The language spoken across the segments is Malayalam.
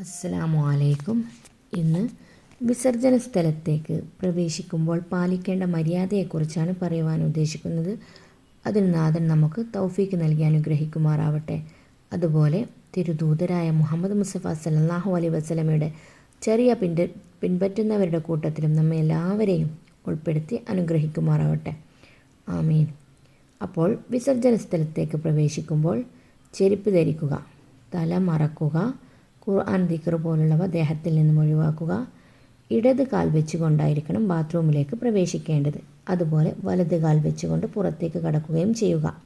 അസ്സലാമു അലൈക്കും ഇന്ന് വിസർജന സ്ഥലത്തേക്ക് പ്രവേശിക്കുമ്പോൾ പാലിക്കേണ്ട മര്യാദയെക്കുറിച്ചാണ് പറയുവാൻ ഉദ്ദേശിക്കുന്നത്. അതിന് നാഥൻ നമുക്ക് തൗഫീക്ക് നൽകി അനുഗ്രഹിക്കുമാറാവട്ടെ. അതുപോലെ തിരുദൂതരായ മുഹമ്മദ് മുസഫ സല്ലല്ലാഹു അലൈ വസ്ലമയുടെ ചെറിയ പിൻപ പിൻപറ്റുന്നവരുടെ കൂട്ടത്തിലും നമ്മെ എല്ലാവരെയും ഉൾപ്പെടുത്തി അനുഗ്രഹിക്കുമാറാവട്ടെ. ആമീൻ. അപ്പോൾ വിസർജന സ്ഥലത്തേക്ക് പ്രവേശിക്കുമ്പോൾ ചെരുപ്പ് ധരിക്കുക തല മറക്കുക ഖുർആൻ ദിക്കർ പോലുള്ളവ ദേഹത്തിൽ നിന്നും ഒഴിവാക്കുക. ഇടത് കാൽ വെച്ചുകൊണ്ടായിരിക്കണം ബാത്റൂമിലേക്ക് പ്രവേശിക്കേണ്ടത്. അതുപോലെ വലത് കാൽ വെച്ചുകൊണ്ട് പുറത്തേക്ക് കടക്കുകയും ചെയ്യുക.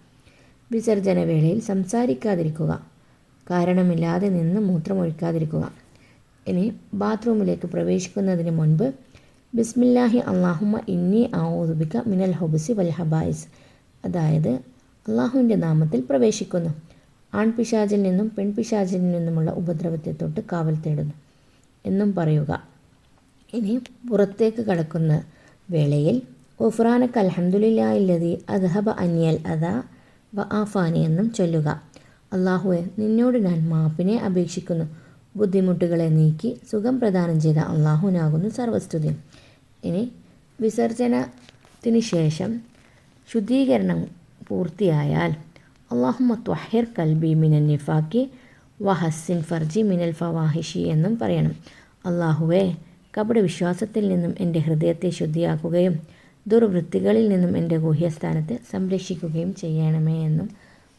വിസർജന വേളയിൽ സംസാരിക്കാതിരിക്കുക. കാരണമില്ലാതെ നിന്ന് മൂത്രമൊഴിക്കാതിരിക്കുക. ഇനി ബാത്റൂമിലേക്ക് പ്രവേശിക്കുന്നതിന് മുൻപ് ബിസ്മില്ലാഹി അള്ളാഹുമ്മ ഇന്നി ഔദുബിക മിനൽ ഹൊബുസി വൽ ഹബായിസ്. അതായത് അള്ളാഹുവിന്റെ നാമത്തിൽ പ്രവേശിക്കുന്നു. ആൺപിശാചിൽ നിന്നും പെൺപിശാചിൽ നിന്നുമുള്ള ഉപദ്രവത്തെ തൊട്ട് കാവൽ തേടുന്നു. എന്നും പറയുക. ഇനി പുറത്തേക്ക് കടക്കുന്ന വേളയിൽ ഒഫ്രാനക്ക് അൽഹംദുലില്ലായില്ലതി അദ്ഹബ അന്യൽ അദാ വ ആഫാനി എന്നും ചൊല്ലുക. അള്ളാഹുവെ നിന്നോട് ഞാൻ മാപ്പിനെ അപേക്ഷിക്കുന്നു. ബുദ്ധിമുട്ടുകളെ നീക്കി സുഖം പ്രദാനം ചെയ്ത അള്ളാഹുവിനാകുന്നു സർവസ്തുതി ഇനി വിസർജനത്തിന് ശേഷം ശുദ്ധീകരണം പൂർത്തിയായാൽ അള്ളാഹുമ ത്വഹിർ കൽബി മിനൽ നിഫാക്കി വഹസ്സിൻ ഫർജി മിനൽ ഫവാഹിഷി എന്നും പറയണം. അള്ളാഹുവേ കപട വിശ്വാസത്തിൽ നിന്നും എന്റെ ഹൃദയത്തെ ശുദ്ധിയാക്കുകയും ദുർവൃത്തികളിൽ നിന്നും എന്റെ ഗുഹ്യസ്ഥാനത്തെ സംരക്ഷിക്കുകയും ചെയ്യണമേ എന്നും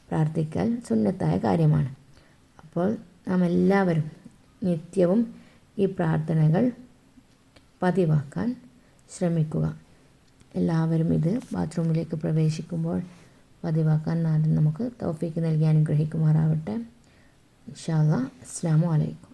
പ്രാർത്ഥിക്കാൻ സുന്നത്തായ കാര്യമാണ്. അപ്പോൾ നാം എല്ലാവരും നിത്യവും ഈ പ്രാർത്ഥനകൾ പതിവാക്കാൻ ശ്രമിക്കുക. എല്ലാവരും ഇത് ബാത്റൂമിലേക്ക് പ്രവേശിക്കുമ്പോൾ പതിവാക്കാൻ നാഥൻ നമുക്ക് തോഫിക്ക് നൽകി അനുഗ്രഹിക്കുമാറാവട്ടെ. ഇൻഷാ വലൈക്കും